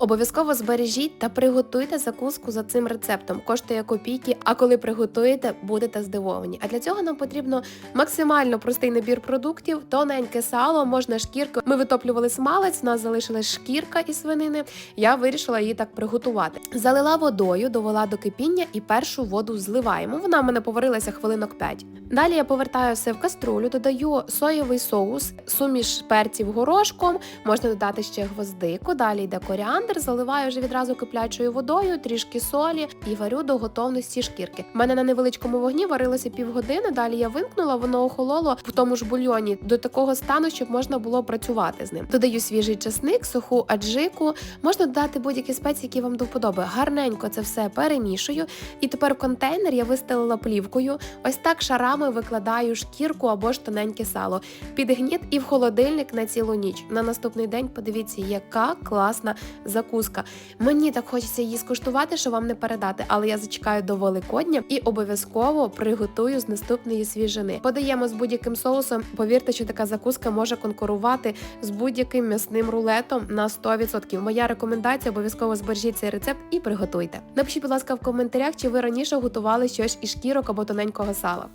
Обов'язково збережіть та приготуйте закуску за цим рецептом. Коштує копійки, а коли приготуєте, будете здивовані. А для цього нам потрібно максимально простий набір продуктів, тоненьке сало, можна шкірку. Ми витоплювали смалець, у нас залишилась шкірка із свинини. Я вирішила її так приготувати. Залила водою, довела до кипіння і першу воду зливаємо. Вона в мене поварилася хвилинок 5. Далі я повертаю все в каструлю, додаю соєвий соус, суміш перців горошком, можна додати ще гвоздику. Далі йде коріандр, заливаю вже відразу киплячою водою, трішки солі і варю до готовності шкірки. У мене на невеличкому вогні варилося півгодини. Далі я вимкнула, воно охололо в тому ж бульйоні до такого стану, щоб можна було працювати з ним. Додаю свіжий часник, суху аджику. Можна додати будь-які спеції, які вам до вподоби. Гарненько це все перемішую. І тепер контейнер я вистелила плівкою. Ось так шарами викладаю шкірку або ж тоненьке сало. Підгніт і в холодильник на цілу ніч. На наступний день подивіться, яка класна закуска. Мені так хочеться її скуштувати, що вам не передати, але я зачекаю до Великодня і обов'язково приготую з наступної свіжини. Подаємо з будь-яким соусом. Повірте, що така закуска може конкурувати з будь-яким м'ясним рулетом на 100%. Моя рекомендація обов'язково збережіть цей рецепт і приготуйте. Напишіть, будь ласка, в коментарях, чи ви раніше готували щось із шкірок або тоненького сала.